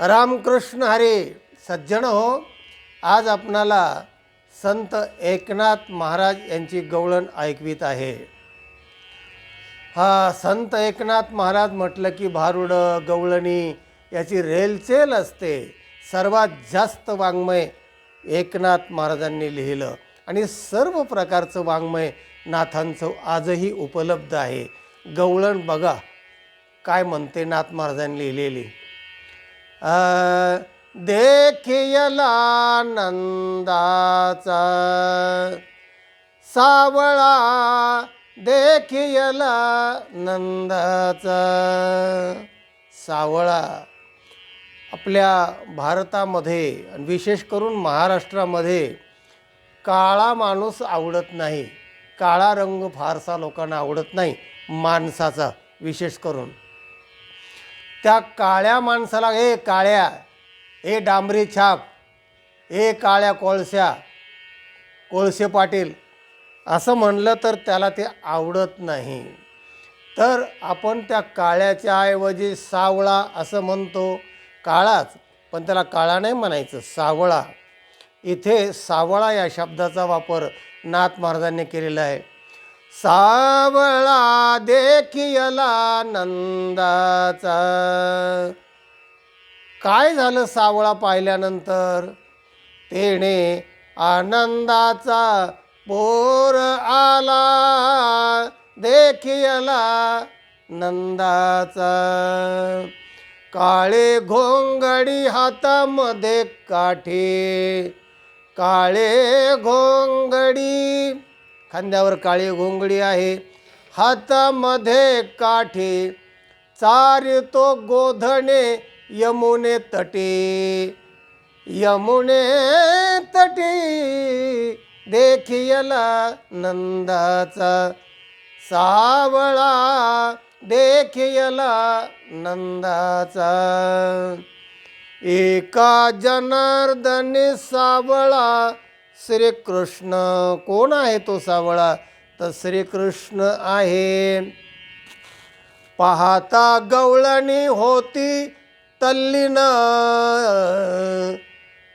रामकृष्ण हरे सज्जन हो. आज आपणाला संत एकनाथ महाराज यांची गवळण ऐकवीत आहे. हा संत एकनाथ महाराज म्हटलं की भारुडं गवळणी याची रेलचेल असते. सर्वात जास्त वाङ्मय एकनाथ महाराजांनी लिहिलं. आणि सर्व प्रकारचं वाङ्मय नाथांचं आजही उपलब्ध आहे. गवळण बघा काय म्हणते नाथ महाराजांनी लिहिलेली. देखियला नंदाचा. सावळा देखियला नंदाचा. सावळा आपल्या भारतामध्ये आणि विशेष करून महाराष्ट्रामध्ये काळा माणूस आवडत नाही. काळा रंग फारसा लोकांना आवडत नाही माणसाचा विशेष करून. त्या काळ्या माणसाला ए काळ्या ए डांबरी छाप ए काळ्या कोळश्या कोळसे पाटील असं म्हणलं तर त्याला ते आवडत नाही. तर आपण त्या काळ्याच्या ऐवजी सावळा असं म्हणतो. काळाच पण त्याला काळा नाही म्हणायचं सावळा. इथे सावळा या शब्दाचा वापर नाथ महाराजांनी केलेला आहे. सावळा देखियला नंदाचा. काय झालं सावळा पाहिल्यानंतर? तेने आनंदाचा पोर आला. देखियला नंदाचा. काळे घोंगडी हातामध्ये काठी. काळे घोंगडी खांद्यावर काळी घोंगडी आहे. हातामध्ये काठी चारितो गोधणे यमुने तटी. यमुने तटी देखियला नंदाचा. सावळा देखियला नंदाचा. एका जनार्दनी सावळा श्रीकृष्ण कोण आहे तो सावळा? तर श्रीकृष्ण आहे. पाहता गवळणी होती तल्लीन.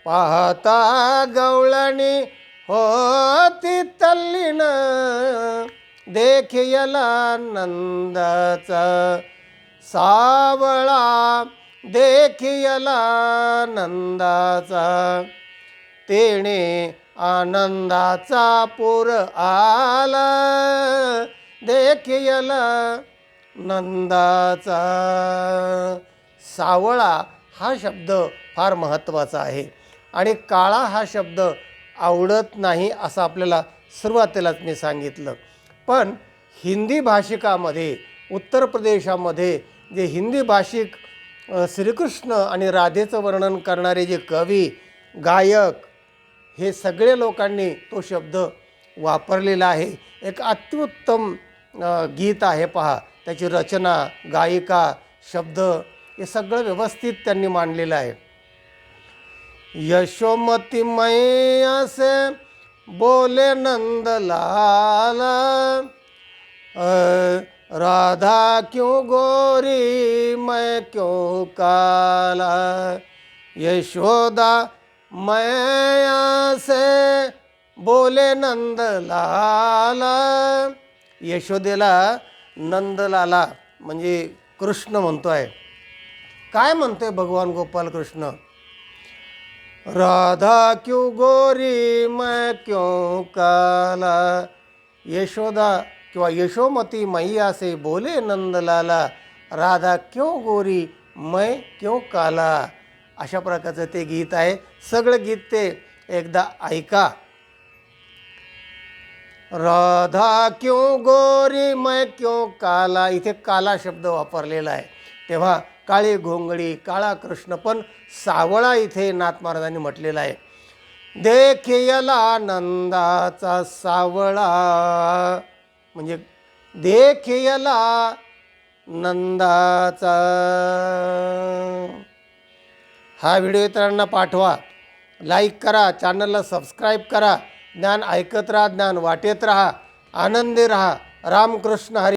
पाहता गवळणी होती तल्लीन. देखियला नंदाचा. सावळा देखियला नंदाचा. तेणे आनंदाचा पूर आला. देखियला नंदाचा. सावळा हा शब्द फार महत्त्वाचा आहे. आणि काळा हा शब्द आवडत नाही असं आपल्याला सुरुवातीलाच मी सांगितलं. पण हिंदी भाषिकामध्ये उत्तर प्रदेशामध्ये जे हिंदी भाषिक श्रीकृष्ण आणि राधेचं वर्णन करणारे जे कवी गायक हे सगळे लोकांनी तो शब्द वापरलेला आहे. एक अत्युत्तम गीत आहे पहा. त्याची रचना गायिका शब्द हे सगळं व्यवस्थित त्यांनी मांडलेलं आहे. यशोमती असे से बोले नंदलाल राधा क्यों गोरी मैं क्यों काला? यशोदा मैया से बोले नंदलाला. यशोदेला नंदलाला म्हणजे कृष्ण म्हणतो आहे. काय म्हणतोय भगवान गोपाल कृष्ण? राधा क्यू गोरी मैं क्यों काला? यशोदा किंवा यशोमती मैया से बोले नंदलाला राधा क्यों गोरी मैं क्यों काला? अशा प्रकारचं ते गीत आहे. सगळं गीत ते एकदा ऐका. राधा क्यों गोरी मैं क्यों काला? इथे काला शब्द वापरलेला आहे. तेव्हा काळी घोंगडी काळा कृष्ण पण सावळा इथे नाथ महाराजांनी म्हटलेला आहे. देखियला नंदाचा सावळा. म्हणजे देखियला नंदाचा. हा व्हिडिओ इतरांना पाठवा. लाईक करा चॅनलला सबस्क्राईब करा. ज्ञान ऐकत राहा ज्ञान वाटेत राहा. आनंदी राहा. रामकृष्ण हरी.